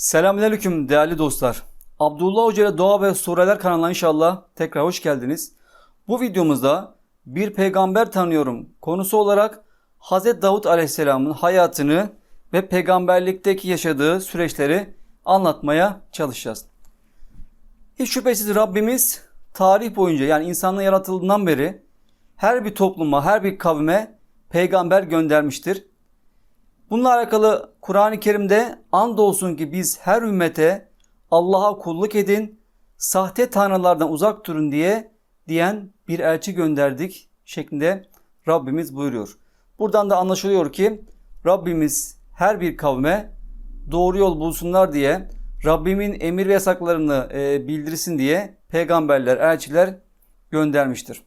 Selamünaleyküm değerli dostlar. Abdullah Hoca ile Doğa ve Sureler kanalına inşallah tekrar hoş geldiniz. Bu videomuzda bir peygamber tanıyorum konusu olarak Hz. Davut Aleyhisselam'ın hayatını ve peygamberlikteki yaşadığı süreçleri anlatmaya çalışacağız. Hiç şüphesiz Rabbimiz tarih boyunca yani insanlığın yaratıldığından beri her bir topluma, her bir kavme peygamber göndermiştir. Bununla alakalı Kur'an-ı Kerim'de andolsun ki biz her ümmete Allah'a kulluk edin, sahte tanrılardan uzak durun diye diyen bir elçi gönderdik şeklinde Rabbimiz buyuruyor. Buradan da anlaşılıyor ki Rabbimiz her bir kavme doğru yol bulsunlar diye Rabbimin emir ve yasaklarını e, bildirsin diye peygamberler, elçiler göndermiştir.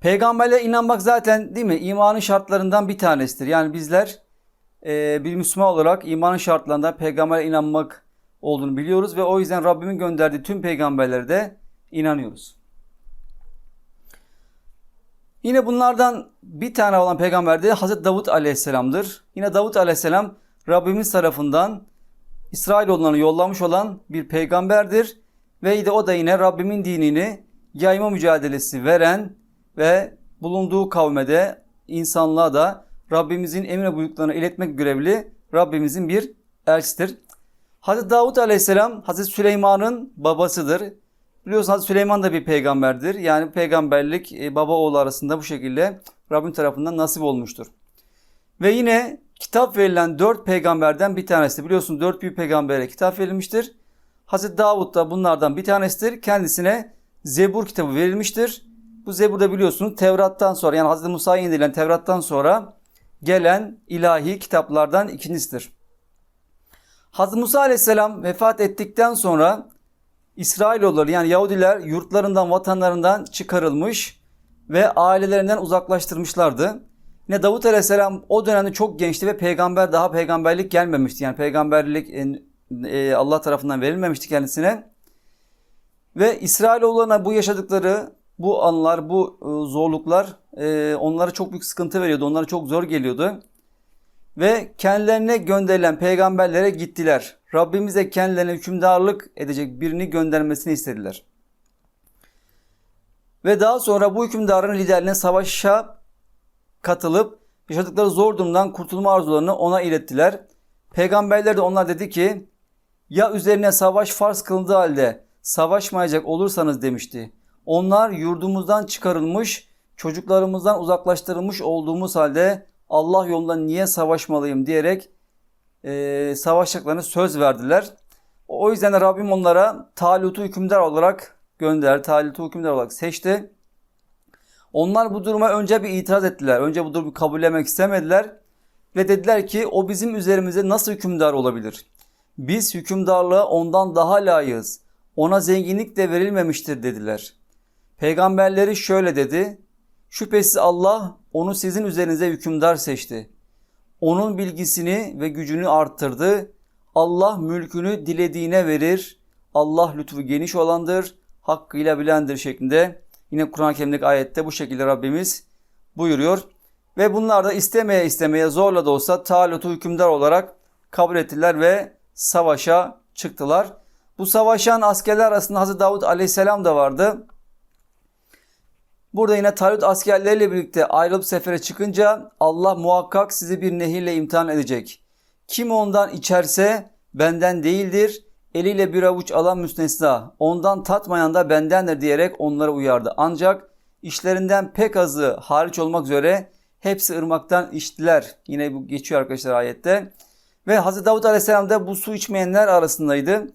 Peygamberle inanmak zaten değil mi? İmanın şartlarından bir tanesidir. Yani bizler e, bir Müslüman olarak imanın şartlarından peygambere inanmak olduğunu biliyoruz ve o yüzden Rabbimin gönderdiği tüm peygamberlere de inanıyoruz. Yine bunlardan bir tane olan peygamber de Hazreti Davut Aleyhisselam'dır. Yine Davut Aleyhisselam Rabbimiz tarafından İsrailoğullarına yollamış olan bir peygamberdir. Ve de o da yine Rabbimin dinini yayma mücadelesi veren ve bulunduğu kavmede insanlığa da Rabbimizin emir buyruklarını iletmek görevli Rabbimizin bir elçisidir. Hazreti Davut Aleyhisselam Hazreti Süleyman'ın babasıdır. Biliyorsunuz Hazreti Süleyman da bir peygamberdir. Yani peygamberlik e, baba oğlu arasında bu şekilde Rabbim tarafından nasip olmuştur. Ve yine kitap verilen dört peygamberden bir tanesi. Biliyorsunuz dört büyük peygambere kitap verilmiştir. Hazreti Davud da bunlardan bir tanesidir. Kendisine Zebur kitabı verilmiştir. Bu Zebur da biliyorsunuz Tevrat'tan sonra yani Hazreti Musa'ya indirilen Tevrat'tan sonra gelen ilahi kitaplardan ikincisidir. Hazreti Musa Aleyhisselam vefat ettikten sonra İsrailoğulları yani Yahudiler yurtlarından, vatanlarından çıkarılmış ve ailelerinden uzaklaştırmışlardı. Yine Davut Aleyhisselam o dönemde çok gençti ve peygamber daha peygamberlik gelmemişti. Yani peygamberlik e, Allah tarafından verilmemişti kendisine. Ve İsrailoğullarına bu yaşadıkları bu anlar, bu e, zorluklar e, onlara çok büyük sıkıntı veriyordu. Onlara çok zor geliyordu. Ve kendilerine gönderilen peygamberlere gittiler. Rabbimize kendilerine hükümdarlık edecek birini göndermesini istediler. Ve daha sonra bu hükümdarın liderine savaşa katılıp yaşadıkları zor durumdan kurtulma arzularını ona ilettiler. Peygamberler de onlar dedi ki ya üzerine savaş farz kılındığı halde savaşmayacak olursanız demişti. Onlar yurdumuzdan çıkarılmış, çocuklarımızdan uzaklaştırılmış olduğumuz halde Allah yolunda niye savaşmalıyım diyerek e, savaşacaklarını söz verdiler. O yüzden de Rabbim onlara Talut'u hükümdar olarak gönderdi. Talut'u hükümdar olarak seçti. Onlar bu duruma önce bir itiraz ettiler. Önce bu durumu kabullemek istemediler. Ve dediler ki o bizim üzerimize nasıl hükümdar olabilir? Biz hükümdarlığa ondan daha layığız. Ona zenginlik de verilmemiştir dediler. Peygamberleri şöyle dedi. Şüphesiz Allah onu sizin üzerinize hükümdar seçti. Onun bilgisini ve gücünü arttırdı. Allah mülkünü dilediğine verir. Allah lütfu geniş olandır, hakkıyla bilendir şeklinde. Yine Kur'an-ı Kerim'deki ayette bu şekilde Rabbimiz buyuruyor. Ve bunlar da istemeye istemeye zorla da olsa Talut'u hükümdar olarak kabul ettiler ve savaşa çıktılar. Bu savaşan askerler arasında Hazreti Davud Aleyhisselam da vardı. Burada yine Talut askerleriyle birlikte ayrılıp sefere çıkınca Allah muhakkak sizi bir nehirle imtihan edecek. Kim ondan içerse benden değildir. Eliyle bir avuç alan müstesna. Ondan tatmayan da bendendir diyerek onları uyardı. Ancak işlerinden pek azı hariç olmak üzere hepsi ırmaktan içtiler. Yine bu geçiyor arkadaşlar ayette. Ve Hazreti Davut Aleyhisselam da bu su içmeyenler arasındaydı.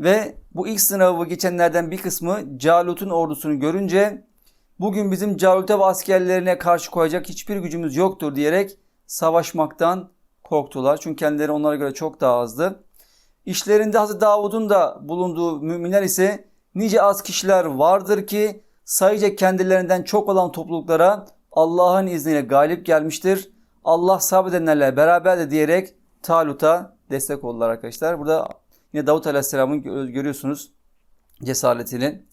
Ve bu ilk sınavı geçenlerden bir kısmı Calut'un ordusunu görünce bugün bizim Calut'e ve askerlerine karşı koyacak hiçbir gücümüz yoktur diyerek savaşmaktan korktular. Çünkü kendileri onlara göre çok daha azdı. İşlerinde Hazreti Davud'un da bulunduğu müminler ise nice az kişiler vardır ki sayıca kendilerinden çok olan topluluklara Allah'ın izniyle galip gelmiştir. Allah sabredenlerle beraber de diyerek Talut'a destek oldular arkadaşlar. Burada yine Davut Aleyhisselam'ın görüyorsunuz cesaretini.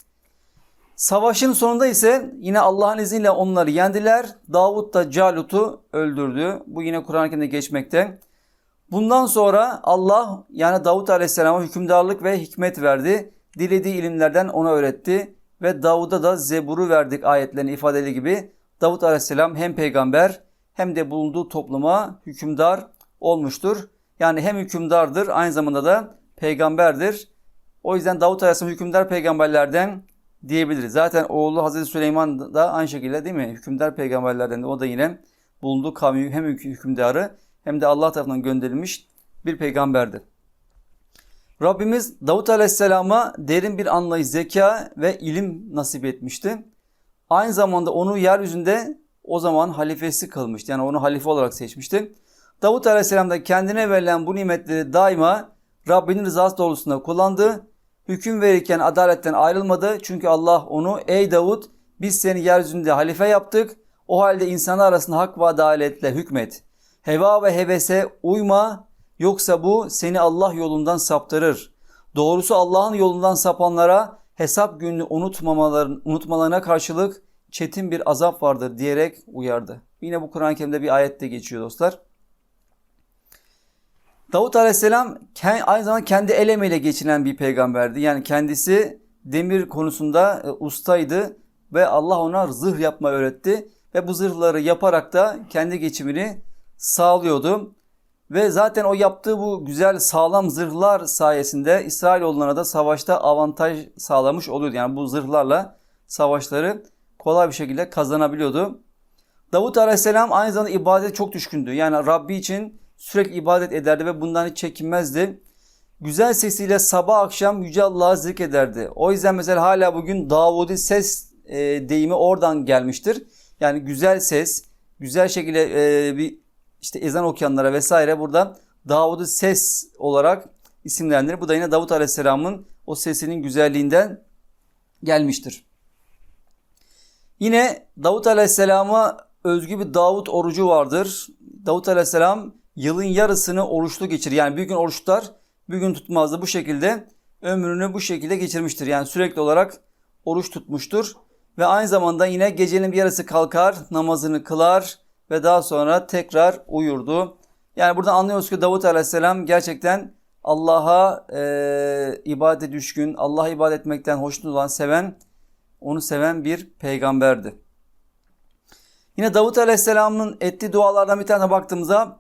Savaşın sonunda ise yine Allah'ın izniyle onları yendiler. Davut da Calut'u öldürdü. Bu yine Kur'an-ı Kerim'de geçmekte. Bundan sonra Allah yani Davut Aleyhisselam'a hükümdarlık ve hikmet verdi. Dilediği ilimlerden ona öğretti ve Davud'a da Zebur'u verdik ayetlerini ifadeli gibi. Davut Aleyhisselam hem peygamber hem de bulunduğu topluma hükümdar olmuştur. Yani hem hükümdardır aynı zamanda da peygamberdir. O yüzden Davut Aleyhisselam hükümdar peygamberlerden diyebiliriz. Zaten oğlu Hazreti Süleyman da aynı şekilde değil mi? Hükümdar peygamberlerden de o da yine bulunduğu kavmi hem hükümdarı hem de Allah tarafından gönderilmiş bir peygamberdi. Rabbimiz Davut Aleyhisselam'a derin bir anlayış, zeka ve ilim nasip etmişti. Aynı zamanda onu yeryüzünde o zaman halifesi kılmıştı. Yani onu halife olarak seçmişti. Davut Aleyhisselam da kendine verilen bu nimetleri daima Rabbinin rızası doğrultusunda kullandı. Hüküm verirken adaletten ayrılmadı. Çünkü Allah onu ey Davut biz seni yeryüzünde halife yaptık. O halde insanlar arasında hak ve adaletle hükmet. Heva ve hevese uyma yoksa bu seni Allah yolundan saptırır. Doğrusu Allah'ın yolundan sapanlara hesap gününü unutmamaların, unutmalarına karşılık çetin bir azap vardır diyerek uyardı. Yine bu Kur'an-ı Kerim'de bir ayette geçiyor dostlar. Davut Aleyhisselam aynı zamanda kendi el emeğiyle geçinen bir peygamberdi. Yani kendisi demir konusunda e, ustaydı ve Allah ona zırh yapma öğretti. Ve bu zırhları yaparak da kendi geçimini sağlıyordu. Ve zaten o yaptığı bu güzel sağlam zırhlar sayesinde İsrailoğullarına da savaşta avantaj sağlamış oluyordu. Yani bu zırhlarla savaşları kolay bir şekilde kazanabiliyordu. Davut Aleyhisselam aynı zamanda ibadete çok düşkündü. Yani Rabbi için sürekli ibadet ederdi ve bundan hiç çekinmezdi. Güzel sesiyle sabah akşam Yüce Allah'ı zikrederdi. O yüzden mesela hala bugün Davudi ses e, deyimi oradan gelmiştir. Yani güzel ses, güzel şekilde e, bir işte ezan okuyanlara vesaire buradan Davud'u ses olarak isimlendirir. Bu da yine Davut Aleyhisselam'ın o sesinin güzelliğinden gelmiştir. Yine Davut Aleyhisselam'a özgü bir Davut orucu vardır. Davut Aleyhisselam yılın yarısını oruçlu geçirir. Yani bir gün oruç tutar, bir gün tutmazdı. Bu şekilde ömrünü bu şekilde geçirmiştir. Yani sürekli olarak oruç tutmuştur. Ve aynı zamanda yine gecenin bir yarısı kalkar, namazını kılar ve daha sonra tekrar uyurdu. Yani buradan anlıyoruz ki Davut Aleyhisselam gerçekten Allah'a e, ibadet düşkün, Allah'a ibadet etmekten hoşnut olan, seven, onu seven bir peygamberdi. Yine Davut Aleyhisselam'ın ettiği dualardan bir tane baktığımızda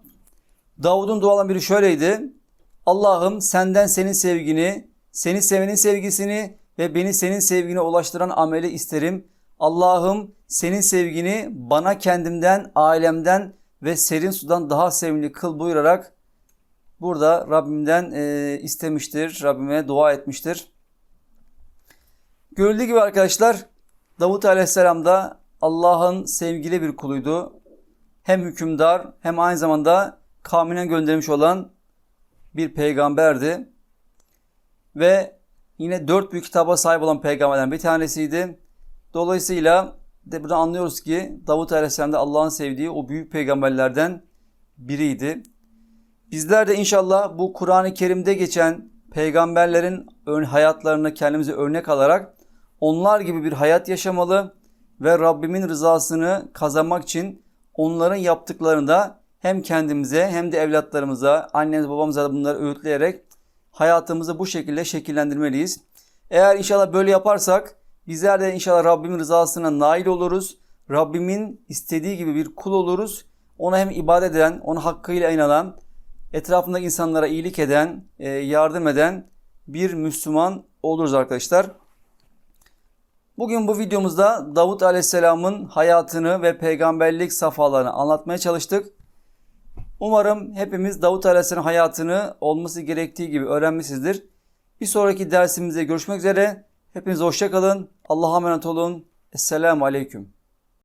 Davud'un dualarından biri şöyleydi. Allah'ım senden senin sevgini, seni sevenin sevgisini ve beni senin sevgine ulaştıran ameli isterim. Allah'ım senin sevgini bana kendimden, ailemden ve serin sudan daha sevimli kıl buyurarak burada Rabbimden e, istemiştir. Rabbime dua etmiştir. Görüldüğü gibi arkadaşlar Davut Aleyhisselam da Allah'ın sevgili bir kuluydu. Hem hükümdar hem aynı zamanda kavmine göndermiş olan bir peygamberdi. Ve yine dört büyük kitaba sahip olan peygamberden bir tanesiydi. Dolayısıyla de burada anlıyoruz ki Davut Aleyhisselam da Allah'ın sevdiği o büyük peygamberlerden biriydi. Bizler de inşallah bu Kur'an-ı Kerim'de geçen peygamberlerin hayatlarını kendimize örnek alarak onlar gibi bir hayat yaşamalı ve Rabbimin rızasını kazanmak için onların yaptıklarında hem kendimize hem de evlatlarımıza, annemize babamıza da bunları öğütleyerek hayatımızı bu şekilde şekillendirmeliyiz. Eğer inşallah böyle yaparsak bizler de inşallah Rabbimin rızasına nail oluruz. Rabbimin istediği gibi bir kul oluruz. Ona hem ibadet eden, ona hakkıyla inanan, etrafındaki insanlara iyilik eden, e, yardım eden bir Müslüman oluruz arkadaşlar. Bugün bu videomuzda Davut Aleyhisselam'ın hayatını ve peygamberlik safhalarını anlatmaya çalıştık. Umarım hepimiz Davut Aleyhisselam hayatını olması gerektiği gibi öğrenmişizdir. Bir sonraki dersimizde görüşmek üzere. Hepiniz hoşçakalın. Allah'a emanet olun. Esselamu Aleyküm.